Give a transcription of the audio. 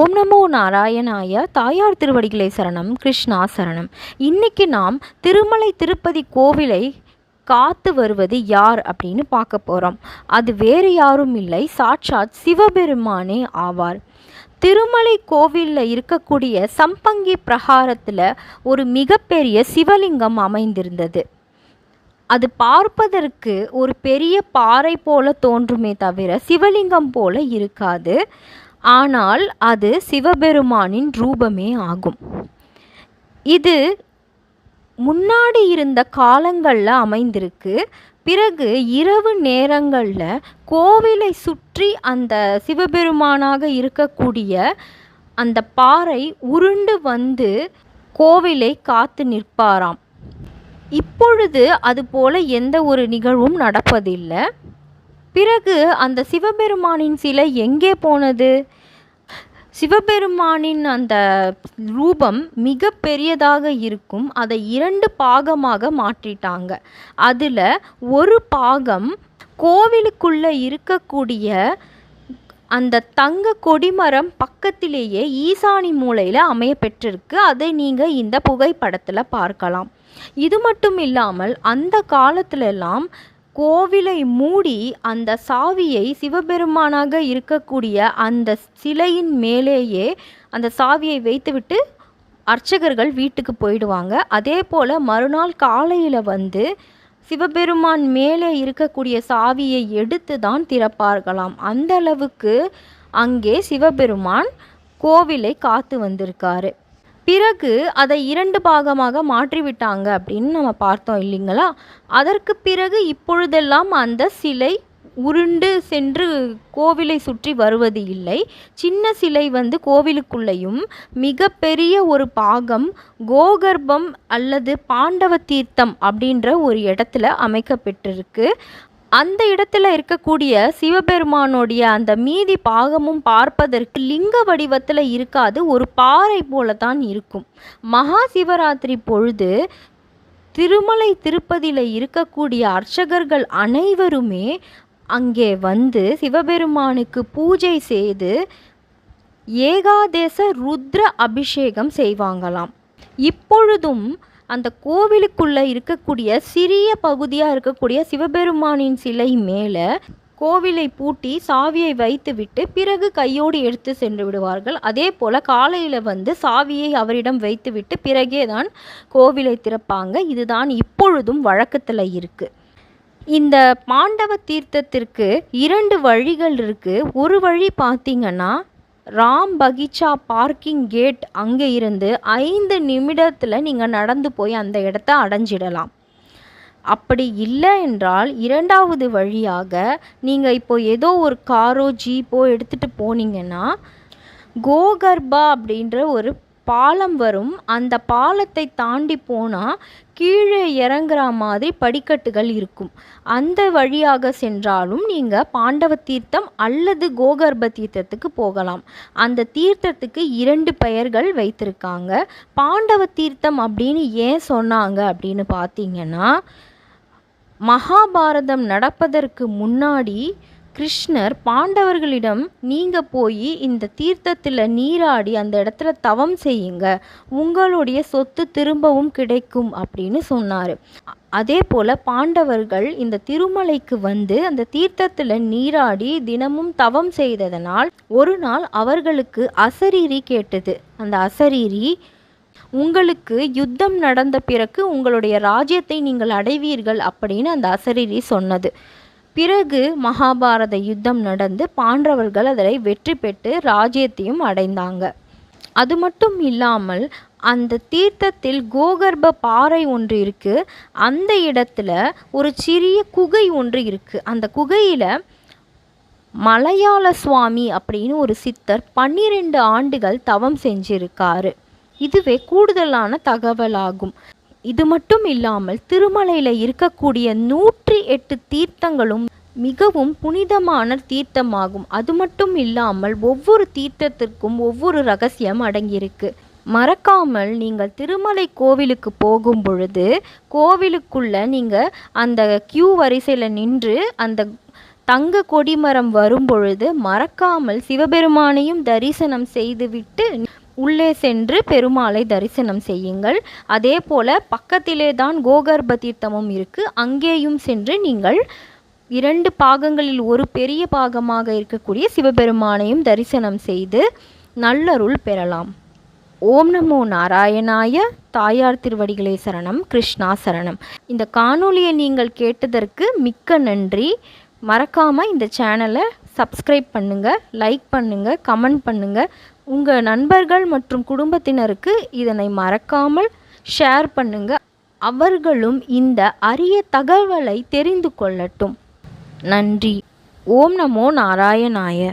ஓம் நமோ நாராயணாய தாயார் திருவடிகளை சரணம் கிருஷ்ணா சரணம். இன்னைக்கு நாம் திருமலை திருப்பதி கோவிலை காத்து வருவது யார் அப்படின்னு பார்க்க போகிறோம் அது வேறு யாரும் இல்லை சாட்சாத் சிவபெருமானே ஆவார். திருமலை கோவிலில் இருக்கக்கூடிய சம்பங்கி பிரகாரத்தில் ஒரு மிகப்பெரிய சிவலிங்கம் அமைந்திருந்தது. அது பார்ப்பதற்கு ஒரு பெரிய பாறை போல தோன்றுமே தவிர சிவலிங்கம் போல இருக்காது. ஆனால் அது சிவபெருமானின் ரூபமே ஆகும். இது முன்னாடி இருந்த காலங்களில் அமைந்திருக்கு. பிறகு இரவு நேரங்களில் கோவிலை சுற்றி அந்த சிவபெருமானாக இருக்கக்கூடிய அந்த பாறை உருண்டு வந்து கோவிலை காத்து நிற்பாராம். இப்பொழுது அதுபோல எந்த ஒரு நிகழ்வும் நடப்பதில்லை. பிறகு அந்த சிவபெருமானின் சிலை எங்கே போனது? சிவபெருமானின் அந்த ரூபம் மிக பெரியதாக இருக்கும். அதை இரண்டு பாகமாக மாற்றிட்டாங்க. அதில் ஒரு பாகம் கோவிலுக்குள்ளே இருக்கக்கூடிய அந்த தங்க கொடிமரம் பக்கத்திலேயே ஈசானி மூலையில் அமைய பெற்றிருக்கு. அதை நீங்கள் இந்த புகைப்படத்தில் பார்க்கலாம். இது மட்டும் இல்லாமல் அந்த காலத்திலெல்லாம் கோவிலை மூடி அந்த சாவியை சிவபெருமானாக இருக்கக்கூடிய அந்த சிலையின் மேலேயே அந்த சாவியை வைத்துவிட்டு அர்ச்சகர்கள் வீட்டுக்கு போயிடுவாங்க. அதே போல் மறுநாள் காலையில் வந்து சிவபெருமான் மேலே இருக்கக்கூடிய சாவியை எடுத்து தான் திறப்பார்களாம். அந்த அளவுக்கு அங்கே சிவபெருமான் கோவிலை காத்து வந்திருக்காரு. பிறகு அதை இரண்டு பாகமாக மாற்றிவிட்டாங்க அப்படின்னு நம்ம பார்த்தோம் இல்லைங்களா? அதற்கு பிறகு இப்பொழுதெல்லாம் அந்த சிலை உருண்டு சென்று கோவிலை சுற்றி வருவது இல்லை. சின்ன சிலை வந்து கோவிலுக்குள்ளேயும் மிகப்பெரிய ஒரு பாகம் கோகர்பம் அல்லது பாண்டவ தீர்த்தம் அப்படின்ற ஒரு இடத்துல அமைக்கப்பட்டிருக்கு. அந்த இடத்துல இருக்கக்கூடிய சிவபெருமானுடைய அந்த மீதி பாகமும் பார்ப்பதற்கு லிங்க வடிவத்தில் இருக்காது ஒரு பாறை போல தான் இருக்கும். மகா சிவராத்திரி பொழுது திருமலை திருப்பதியில் இருக்கக்கூடிய அர்ச்சகர்கள் அனைவருமே அங்கே வந்து சிவபெருமானுக்கு பூஜை செய்து ஏகாதேச ருத்ர அபிஷேகம் செய்வாங்களாம். இப்பொழுதும் அந்த கோவிலுக்குள்ளே இருக்கக்கூடிய சிறிய பகுதியாக இருக்கக்கூடிய சிவபெருமானின் சிலை மேலே கோவிலை பூட்டி சாவியை வைத்துவிட்டு பிறகு கையோடு எடுத்து சென்று விடுவார்கள். அதே போல் காலையில் வந்து சாவியை அவரிடம் வைத்துவிட்டு பிறகே தான் கோவிலை திறப்பாங்க. இதுதான் இப்பொழுதும் வழக்கத்தில் இருக்குது இந்த பாண்டவ தீர்த்தத்திற்கு இரண்டு வழிகள் இருக்குது ஒரு வழி பார்த்தீங்கன்னா ராம் பகிச்சா பார்க்கிங் கேட் அங்கே இருந்து ஐந்து நிமிடத்தில் நீங்கள் நடந்து போய் அந்த இடத்த அடைஞ்சிடலாம். அப்படி இல்லை என்றால் இரண்டாவது வழியாக நீங்கள் இப்போ ஏதோ ஒரு காரோ ஜீப்போ எடுத்துகிட்டு போனீங்கன்னா கோகர்பா அப்படின்ற ஒரு பாலம் வரும். அந்த பாலத்தை தாண்டி போனால் கீழே இறங்குற மாதிரி படிக்கட்டுகள் இருக்கும். அந்த வழியாக சென்றாலும் நீங்கள் பாண்டவ தீர்த்தம் அல்லது கோகர்ப தீர்த்தத்துக்கு போகலாம். அந்த தீர்த்தத்துக்கு இரண்டு பெயர்கள் வைத்திருக்காங்க. பாண்டவ தீர்த்தம் அப்படின்னு ஏன் சொன்னாங்க அப்படின்னு பார்த்தீங்கன்னா மகாபாரதம் நடப்பதற்கு முன்னாடி கிருஷ்ணர் பாண்டவர்களிடம் நீங்கள் போய் இந்த தீர்த்தத்தில் நீராடி அந்த இடத்துல தவம் செய்யுங்க. உங்களுடைய சொத்து திரும்பவும் கிடைக்கும் அப்படின்னு சொன்னார். அதே போல் பாண்டவர்கள் இந்த திருமலைக்கு வந்து அந்த தீர்த்தத்தில் நீராடி தினமும் தவம் செய்ததனால் ஒரு நாள் அவர்களுக்கு அசரீரி கேட்டது. அந்த அசரீரி உங்களுக்கு யுத்தம் நடந்த பிறகு உங்களுடைய ராஜ்யத்தை நீங்கள் அடைவீர்கள் அப்படின்னு அந்த அசரீரி சொன்னது. பிறகு மகாபாரத யுத்தம் நடந்து பாண்டவர்கள் அதனை வெற்றி பெற்று ராஜ்யத்தையும் அடைந்தாங்க. அது மட்டும் இல்லாமல் அந்த தீர்த்தத்தில் கோகர்ப பாறை ஒன்று இருக்கு. அந்த இடத்துல ஒரு சிறிய குகை ஒன்று இருக்கு. அந்த குகையில் மலையாள சுவாமி அப்படின்னு ஒரு சித்தர் பன்னிரெண்டு ஆண்டுகள் தவம் செஞ்சிருக்காரு. இதுவே கூடுதலான தகவலாகும். இது மட்டும் இல்லாமல் திருமலையில் இருக்கக்கூடிய நூற்றி எட்டு தீர்த்தங்களும் மிகவும் புனிதமான தீர்த்தமாகும். அது மட்டும் இல்லாமல் ஒவ்வொரு தீர்த்தத்திற்கும் ஒவ்வொரு ரகசியம் அடங்கியிருக்கு. மறக்காமல் நீங்கள் திருமலை கோவிலுக்கு போகும் பொழுது கோவிலுக்குள்ள நீங்கள் அந்த கியூ வரிசையில் நின்று அந்த தங்க கொடிமரம் வரும் பொழுது மறக்காமல் சிவபெருமானையும் தரிசனம் செய்துவிட்டு உள்ளே சென்று பெருமாளை தரிசனம் செய்யுங்கள். அதே போல் பக்கத்திலே தான் கோகர்ப தீர்த்தமும் இருக்குது அங்கேயும் சென்று நீங்கள் இரண்டு பாகங்களில் ஒரு பெரிய பாகமாக இருக்கக்கூடிய சிவபெருமானையும் தரிசனம் செய்து நல்லருள் பெறலாம். ஓம் நமோ நாராயணாய தாயார் திருவடிகளே சரணம். கிருஷ்ணா சரணம். இந்த காணொளியை நீங்கள் கேட்டதற்கு மிக்க நன்றி. மறக்காமல் இந்த சேனலை சப்ஸ்கிரைப் பண்ணுங்கள் லைக் பண்ணுங்கள் கமெண்ட் பண்ணுங்கள் உங்கள் நண்பர்கள் மற்றும் குடும்பத்தினருக்கு இதனை மறக்காமல் ஷேர் பண்ணுங்கள் அவர்களும் இந்த அரிய தகவலை தெரிந்து கொள்ளட்டும். நன்றி. ஓம் நமோ நாராயணாய.